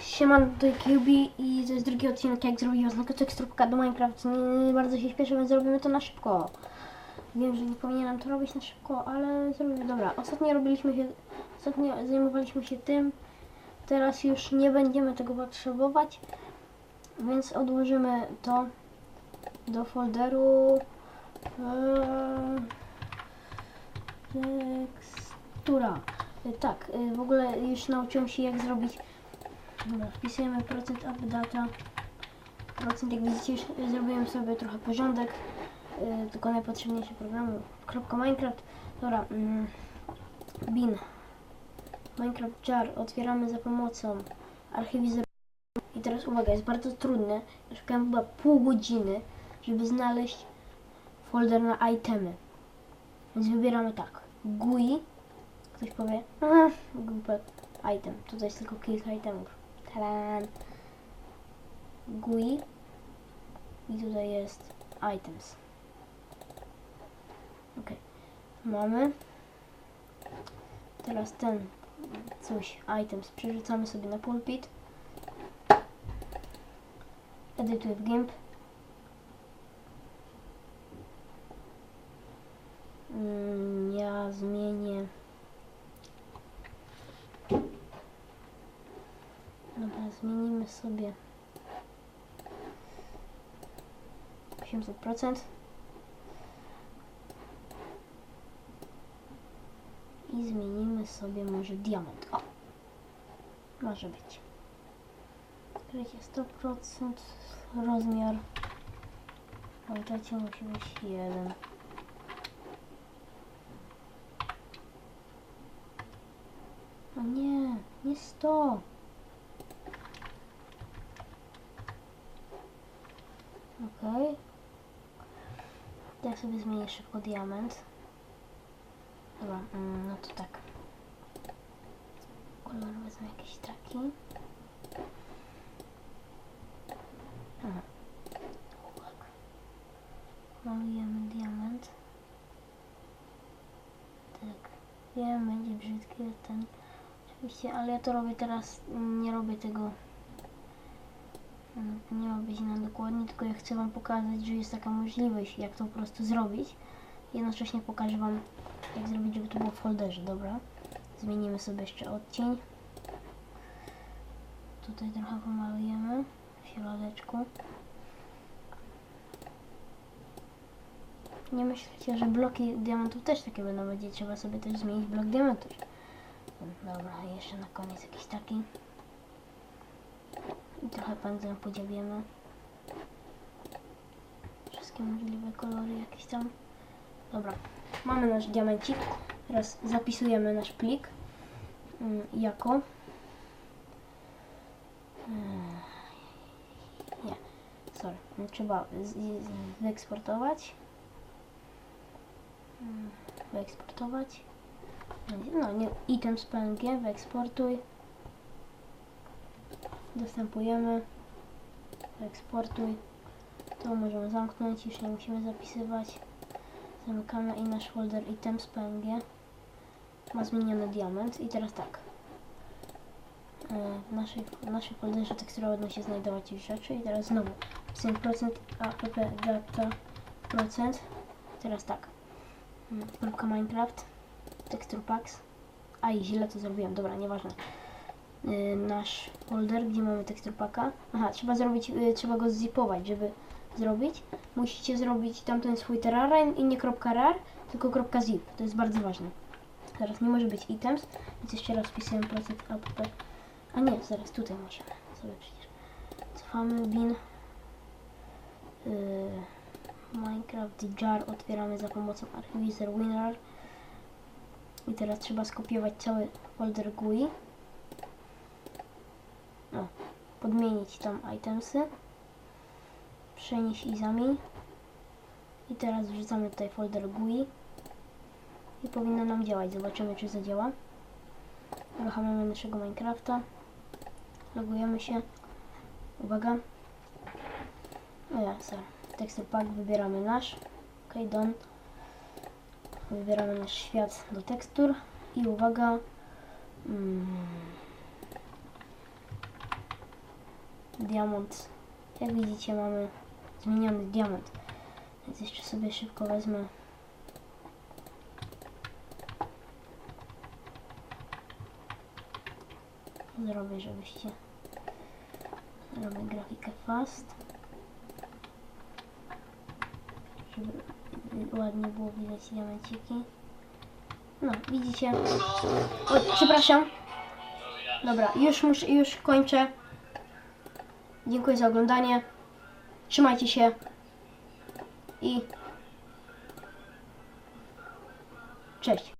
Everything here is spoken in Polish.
Siema, tutaj QB i to jest drugi odcinek, jak zrobiłem znak teksturka do Minecraft. Nie bardzo się śpieszę, więc zrobimy to na szybko. Wiem, że nie powinienem to robić na szybko, ale zrobimy. Dobra, ostatnio robiliśmy się, ostatnio zajmowaliśmy się tym. Teraz już nie będziemy tego potrzebować, więc odłożymy to do folderu. Eee, tekstura. Tak, e, w ogóle już nauczyłem się jak zrobić Dobra, wpisujemy procent updata. Procent, jak widzicie, zrobiłem sobie trochę porządek. Yy, tylko najpotrzebniejsze programy. Kropka Minecraft. Dobra, mm, bin. Minecraft jar otwieramy za pomocą archiwizera. I teraz uwaga, jest bardzo trudne. Ja Szukałem chyba pół godziny, żeby znaleźć folder na itemy. Więc wybieramy tak. GUI. Ktoś powie, głupek. Item. Tutaj jest tylko kilka itemów. Taran. GUI. I tutaj jest items. Ok. Mamy. Teraz ten coś, items, przerzucamy sobie na pulpit. Edytuję w GIMP. Mm, ja zmienię Dobra, zmienimy sobie 800% i zmienimy sobie może diament. O! Może być. Krycie 100%, rozmiar. Pamiętajcie, musi być 1. O nie, nie 100. Okej. Ja sobie zmienię szybko diament. Dobra, mm, no to tak. Kolor wezmę jakieś taki. Tak. Malujemy diament. Tak. Wiem, będzie brzydki ten. Oczywiście, ale ja to robię teraz, nie robię tego nie ma być na dokładnie, tylko ja chcę Wam pokazać, że jest taka możliwość, jak to po prostu zrobić. Jednocześnie pokażę Wam, jak zrobić, żeby to było w folderze, dobra? Zmienimy sobie jeszcze odcień. Tutaj trochę pomalujemy w środeczku. Nie myślcie, że bloki diamentów też takie będą, będzie trzeba sobie też zmienić blok diamentów. Dobra, jeszcze na koniec jakiś taki. Trochę pędzlem podziabiemy. Wszystkie możliwe kolory jakieś tam. Dobra, mamy nasz diamencik. Teraz zapisujemy nasz plik mm, jako mm, nie, sorry, trzeba z, z, wyeksportować Mm, wyeksportować no nie, item z PNG, wyeksportuj dostępujemy. Eksportuj. To możemy zamknąć, już nie musimy zapisywać. Zamykamy i nasz folder items png ma zmieniony diament i teraz tak. E, w naszej, w naszej folderze tekstura będą się znajdować już rzeczy i teraz znowu 100% app data procent. Teraz tak. Mm, grupka minecraft. Texture packs a i źle to zrobiłem, dobra, nieważne nasz folder, gdzie mamy tekstur paka. Aha, trzeba zrobić, y, trzeba go zipować, żeby zrobić. Musicie zrobić tamten swój terrain i nie .rar, tylko .zip. To jest bardzo ważne. Teraz nie może być items, więc jeszcze raz wpisujemy procent app. A nie, zaraz tutaj możemy sobie przecież. Cofamy bin. Yy, Minecraft jar otwieramy za pomocą archiwizer winrar. I teraz trzeba skopiować cały folder GUI o, podmienić tam itemsy, przenieść i zamień i teraz wrzucamy tutaj folder GUI. I powinno nam działać, zobaczymy czy zadziała. Uruchamiamy naszego Minecrafta. Logujemy się. Uwaga. O ja, sorry. Texture pack wybieramy nasz. Ok, done. Wybieramy nasz świat do tekstur. I uwaga. Mm, diamont. Jak widzicie mamy zmieniony diamont. Więc jeszcze sobie szybko wezmę. Zrobię, żebyście Robię grafikę fast. Żeby ładnie było widać diamenciki. No, widzicie. Oj, przepraszam. Dobra, już muszę, już kończę. Dziękuję za oglądanie. Trzymajcie się. I cześć.